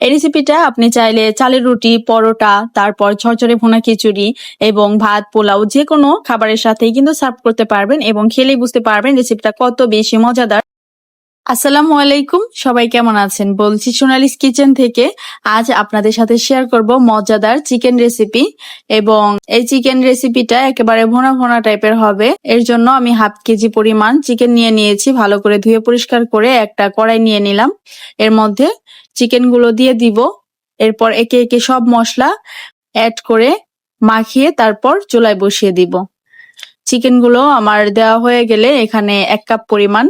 এই রেসিপিটা আপনি চাইলে চালের রুটি, পরোটা, তারপর ঝরঝরে ভোনা খিচুড়ি এবং ভাত, পোলাও যে কোনো খাবারের সাথেই কিন্তু সার্ভ করতে পারবেন এবং খেলেই বুঝতে পারবেন রেসিপিটা কত বেশি মজাদার। আসসালামু আলাইকুম, সবাই কেমন আছেন? বলছি সোনালিস কিচেন থেকে আজ আপনাদের সাথে শেয়ার করব মজাদার চিকেন রেসিপি এবং এই চিকেন রেসিপিটা একেবারে ভোনা ভোনা টাইপের হবে। এর জন্য আমি হাফ কেজি পরিমাণ চিকেন নিয়ে নিয়েছি, ভালো করে ধুয়ে পরিষ্কার করে একটা কড়াই নিয়ে নিলাম। এর মধ্যে চিকেনগুলো দিয়ে দিব। এরপর একে একে সব মশলা অ্যাড করে মাখিয়ে তারপর চুলায় বসিয়ে দিব। চিকেনগুলো আমার দেওয়া হয়ে গেলে এখানে এক কাপ পরিমাণ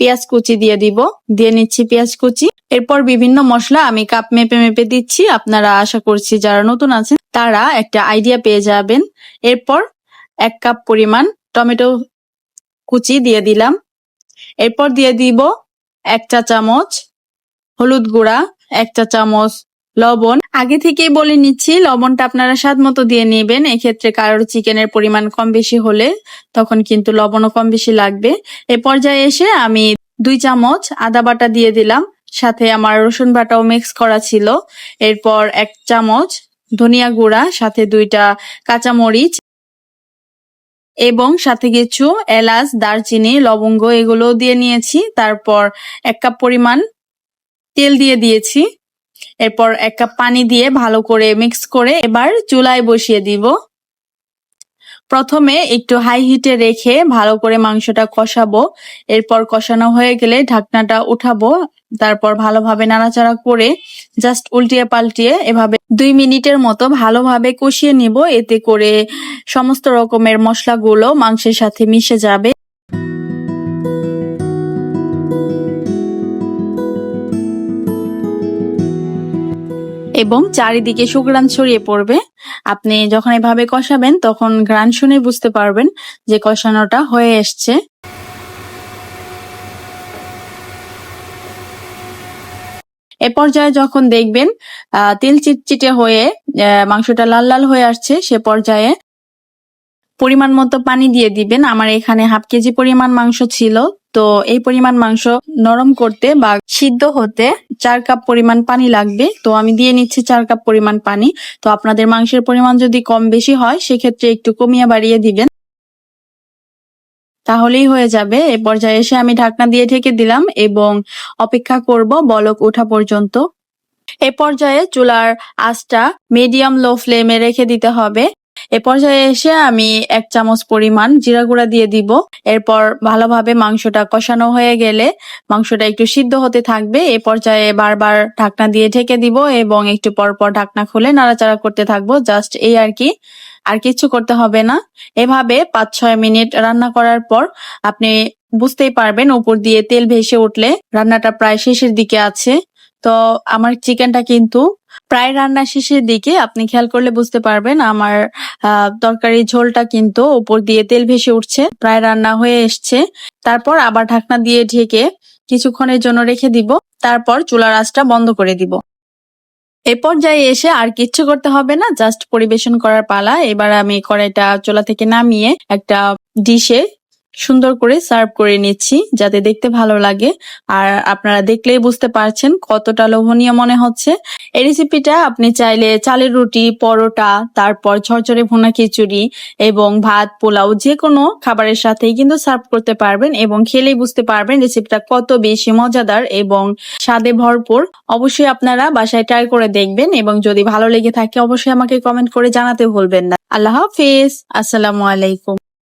পেঁয়াজ কুচি দিয়ে দিব। দিয়ে নিচ্ছি পেঁয়াজ কুচি। এরপর বিভিন্ন মশলা আমি কাপ মেপে মেপে দিচ্ছি। আপনারা আশা করছি যারা নতুন আছেন, তারা একটা আইডিয়া পেয়ে যাবেন। এরপর এক কাপ পরিমাণ টমেটো কুচি দিয়ে দিলাম। এরপর দিয়ে দিব এক চা চামচ হলুদ গুঁড়া, এক চা চামচ লবণ আগে থেকেই বলে নিচ্ছি, লবণটা আপনারা স্বাদ মতো দিয়ে নেবেন। এক্ষেত্রে কারোর চিকেনের পরিমাণ কম বেশি হলে তখন কিন্তু লবণও কম বেশি লাগবে। এ পর্যায়ে এসে আমি দুই চামচ আদা বাটা দিয়ে দিলাম। সাথে আমার রসুন বাটাও মিক্স করা ছিল। এরপর এক চামচ ধনিয়া গুঁড়া, সাথে দুইটা কাঁচামরিচ এবং সাথে কিছু এলাচ, দারচিনি, লবঙ্গ এগুলো দিয়ে নিয়েছি। তারপর এক কাপ পরিমাণ তেল দিয়ে দিয়েছি। এরপর এক কাপ পানি দিয়ে ভালো করে মিক্স করে এবার চুলায় বসিয়ে দিব। প্রথমে একটু হাই হিটে রেখে ভালো করে মাংসটা কষাবো। এরপর কষানো হয়ে গেলে ঢাকনাটা উঠাবো। তারপর ভালোভাবে নাড়াচাড়া করে জাস্ট উল্টিয়ে পাল্টিয়ে এভাবে দুই মিনিটের মতো ভালোভাবে কষিয়ে নিব। এতে করে সমস্ত রকমের মশলাগুলো মাংসের সাথে মিশে যাবে। এবং চারিদিকে সুগ্রান ছড়িয়ে পড়বে। আপনি যখন এভাবে কষাবেন, তখন গ্রান শুনে বুঝতে পারবেন যে কষানোটা হয়ে এসছে। এ পর্যায়ে যখন দেখবেন তেল চিটচিটে হয়ে মাংসটা লাল লাল হয়ে আসছে, সে পর্যায়ে পরিমাণ মতো পানি দিয়ে দিবেন। আমার এখানে হাফ কেজি পরিমাণ মাংস ছিল। তো এই পরিমাণ মাংস নরম করতে বা সিদ্ধ হতে চার কাপ পরিমাণ পানি লাগবে। তো আমি দিয়ে নিচ্ছি চার কাপ পরিমাণ পানি। তো আপনাদের মাংসের পরিমাণ যদি কম বেশি হয়, সেক্ষেত্রে একটু কমিয়ে বাড়িয়ে দিবেন। তাহলেই হয়ে যাবে। এ পর্যায়ে এসে আমি ঢাকনা দিয়ে ঢেকে দিলাম এবং অপেক্ষা করব বলক ওঠা পর্যন্ত। এ পর্যায়ে চুলার আঁচটা মিডিয়াম লো ফ্লেমে রেখে দিতে হবে। এ পর্যায়ে এসে আমি এক চামচ পরিমাণ জিরা গুঁড়া দিয়ে দিব। এরপর ভালোভাবে মাংসটা কষানো হয়ে গেলে মাংসটা একটু সিদ্ধ হতে থাকবে। এ পর্যায়ে বারবার ঢাকনা দিয়ে ঢেকে দিব এবং একটু পর পর ঢাকনা খুলে নাড়াচাড়া করতে থাকব। জাস্ট এই আর কি। আর কিছু করতে হবে না। এভাবে পাঁচ ছয় মিনিট রান্না করার পর আপনি বুঝতেই পারবেন, উপর দিয়ে তেল ভেসে উঠলে রান্নাটা প্রায় শেষের দিকে আছে। তো আমার চিকেনটা কিন্তু প্রায় রান্না শেষের দিকে আপনি খেয়াল করলে বুঝতে পারবেন আমার আহ, তরকারির ঝোলটা কিন্তু উপর দিয়ে তেল ভেসে উঠছে প্রায় রান্না হয়ে এসছে। তারপর আবার ঢাকনা দিয়ে ঢেকে কিছুক্ষণের জন্য রেখে দিব তারপর চুলার আঁচটা বন্ধ করে দিব। এ পর্যায়ে এসে আর কিচ্ছু করতে হবে না জাস্ট পরিবেশন করার পালা। এবার আমি কড়াইটা চুলা থেকে নামিয়ে একটা ডিশে সুন্দর করে সার্ভ করে নিচ্ছি যাতে দেখতে ভালো লাগে। আর আপনারা দেখলেই বুঝতে পারছেন কতটা লোভনীয় মনে হচ্ছে। এই রেসিপিটা আপনি চাইলে চালের রুটি, পরোটা, তারপর ঝরঝরে ভুনা খিচুড়ি এবং ভাত, পোলাও যে কোনো খাবারের সাথেই কিন্তু সার্ভ করতে পারবেন এবং খেলেই বুঝতে পারবেন রেসিপিটা কত বেশি মজাদার এবং স্বাদে ভরপুর। অবশ্যই আপনারা বাসায় ট্রাই করে দেখবেন এবং যদি ভালো লেগে থাকে অবশ্যই আমাকে কমেন্ট করে জানাতে ভুলবেন না। আল্লাহ হাফিজ। আসসালামু আলাইকুম।